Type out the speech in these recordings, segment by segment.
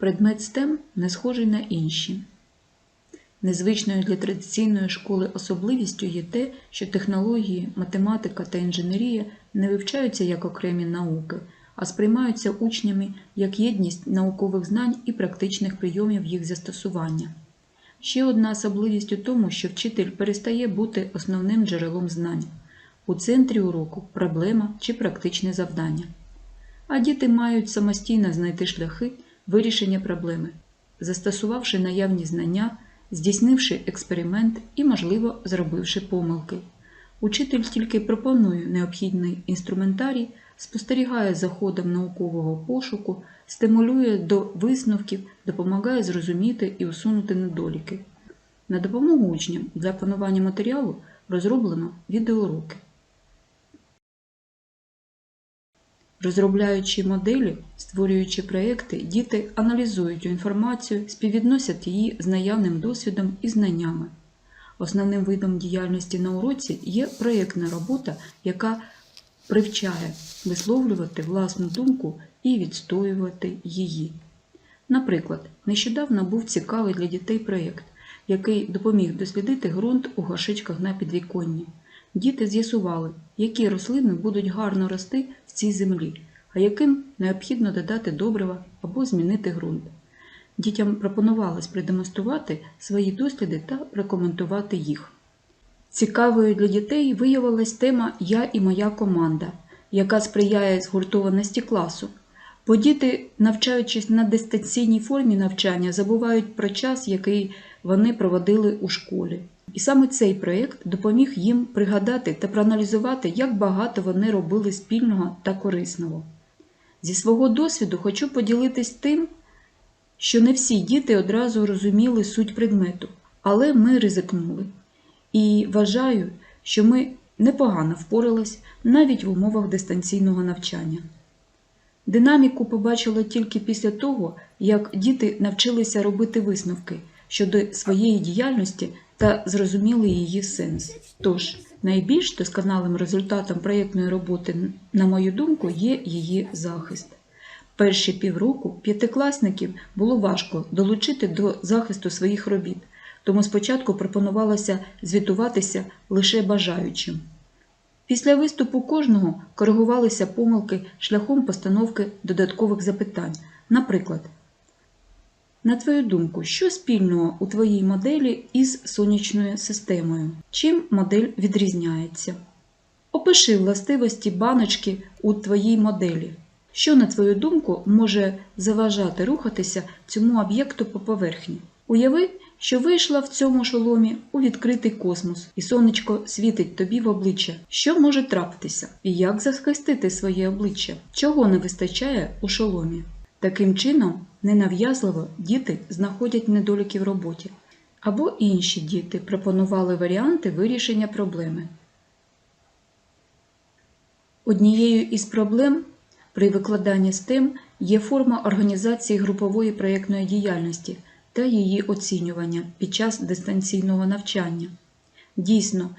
Предмет STEM не схожий на інші. Незвичною для традиційної школи особливістю є те, що технології, математика та інженерія не вивчаються як окремі науки, а сприймаються учнями як єдність наукових знань і практичних прийомів їх застосування. Ще одна особливість у тому, що вчитель перестає бути основним джерелом знань. У центрі уроку проблема чи практичне завдання. А діти мають самостійно знайти шляхи вирішення проблеми, застосувавши наявні знання, здійснивши експеримент і, можливо, зробивши помилки. Учитель тільки пропонує необхідний інструментарій, спостерігає за ходом наукового пошуку, стимулює до висновків, допомагає зрозуміти і усунути недоліки. На допомогу учням для опанування матеріалу розроблено відеоуроки. Розробляючи моделі, створюючи проекти, діти аналізують інформацію, співвідносять її з наявним досвідом і знаннями. Основним видом діяльності на уроці є проєктна робота, яка привчає висловлювати власну думку і відстоювати її. Наприклад, нещодавно був цікавий для дітей проєкт, який допоміг дослідити ґрунт у горшичках на підвіконні. Діти з'ясували, які рослини будуть гарно рости в цій землі, а яким необхідно додати добрива або змінити ґрунт. Дітям пропонувалось продемонструвати свої досліди та прокоментувати їх. Цікавою для дітей виявилась тема Я і моя команда, яка сприяє згуртованості класу. Бо діти, навчаючись на дистанційній формі навчання, забувають про час, який вони проводили у школі. І саме цей проєкт допоміг їм пригадати та проаналізувати, як багато вони робили спільного та корисного. Зі свого досвіду хочу поділитись тим, що не всі діти одразу розуміли суть предмету, але ми ризикнули. І вважаю, що ми непогано впорались навіть в умовах дистанційного навчання. Динаміку побачила тільки після того, як діти навчилися робити висновки щодо своєї діяльності та зрозуміли її сенс. Тож, найбільш досконалим результатом проєктної роботи, на мою думку, є її захист. Перші півроку п'ятикласників було важко долучити до захисту своїх робіт, тому спочатку пропонувалося звітуватися лише бажаючим. Після виступу кожного коригувалися помилки шляхом постановки додаткових запитань. Наприклад, на твою думку, що спільного у твоїй моделі із сонячною системою? Чим модель відрізняється? Опиши властивості баночки у твоїй моделі. Що, на твою думку, може заважати рухатися цьому об'єкту по поверхні? Уяви, що вийшла в цьому шоломі у відкритий космос, і сонечко світить тобі в обличчя. Що може трапитися? І як захистити своє обличчя? Чого не вистачає у шоломі? Таким чином, ненав'язливо діти знаходять недоліки в роботі. Або інші діти пропонували варіанти вирішення проблеми. Однією із проблем при викладанні STEM є форма організації групової проєктної діяльності та її оцінювання під час дистанційного навчання. Дійсно,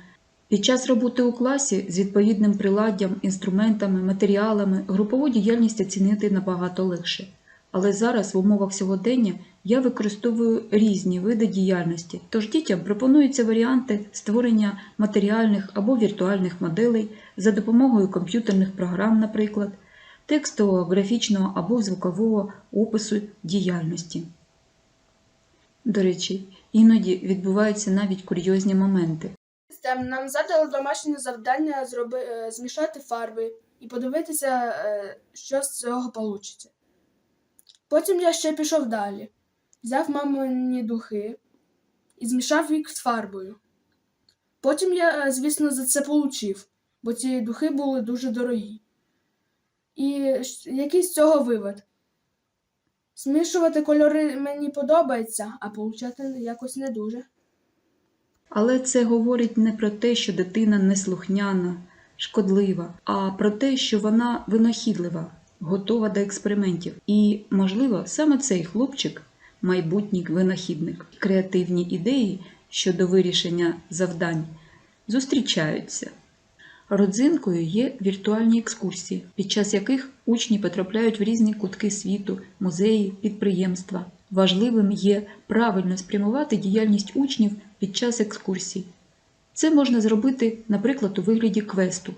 під час роботи у класі з відповідним приладдям, інструментами, матеріалами групову діяльність оцінити набагато легше. Але зараз в умовах сьогодення я використовую різні види діяльності, тож дітям пропонуються варіанти створення матеріальних або віртуальних моделей за допомогою комп'ютерних програм, наприклад, текстового, графічного або звукового опису діяльності. До речі, іноді відбуваються навіть курйозні моменти. Там нам задали домашнє завдання зроби, е, змішати фарби і подивитися, е, що з цього вийде. Потім я ще пішов далі, взяв мамині духи і змішав їх з фарбою. Потім я, е, звісно, за це получив, бо ці духи були дуже дорогі. І який з цього вивод? Змішувати кольори мені подобається, а получати якось не дуже. Але це говорить не про те, що дитина неслухняна, шкодлива, а про те, що вона винахідлива, готова до експериментів. І, можливо, саме цей хлопчик майбутній винахідник. Креативні ідеї щодо вирішення завдань зустрічаються. Родзинкою є віртуальні екскурсії, під час яких учні потрапляють в різні кутки світу, музеї, підприємства. Важливим є правильно спрямувати діяльність учнів під час екскурсій. Це можна зробити, наприклад, у вигляді квесту.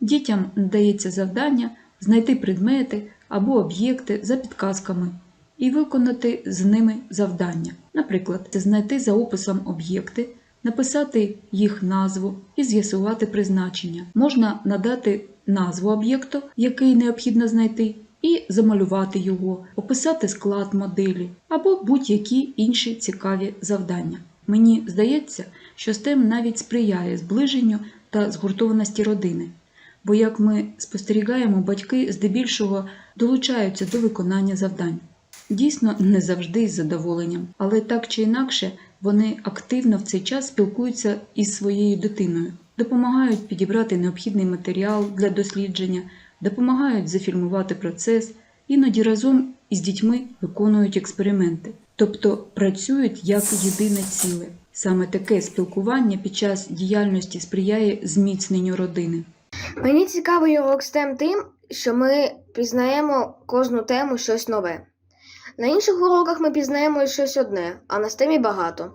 Дітям надається завдання знайти предмети або об'єкти за підказками і виконати з ними завдання. Наприклад, знайти за описом об'єкти, написати їх назву і з'ясувати призначення. Можна надати назву об'єкту, який необхідно знайти, і замалювати його, описати склад моделі або будь-які інші цікаві завдання. Мені здається, що STEM навіть сприяє зближенню та згуртованості родини. Бо, як ми спостерігаємо, батьки здебільшого долучаються до виконання завдань. Дійсно, не завжди із задоволенням, але так чи інакше вони активно в цей час спілкуються із своєю дитиною, допомагають підібрати необхідний матеріал для дослідження, допомагають зафільмувати процес, іноді разом із дітьми виконують експерименти, тобто працюють як єдине ціле. Саме таке спілкування під час діяльності сприяє зміцненню родини. Мені цікавий урок STEM тим, що ми пізнаємо кожну тему щось нове. На інших уроках ми пізнаємо щось одне, а на STEM багато.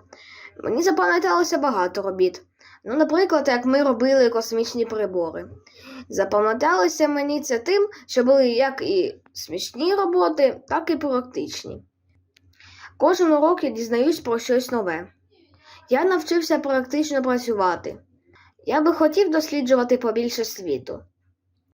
Мені запам'яталося багато робіт. Ну, наприклад, як ми робили космічні прибори. Запам'яталося мені це тим, що були як і смішні роботи, так і практичні. Кожен урок я дізнаюсь про щось нове. Я навчився практично працювати. Я би хотів досліджувати побільше світу.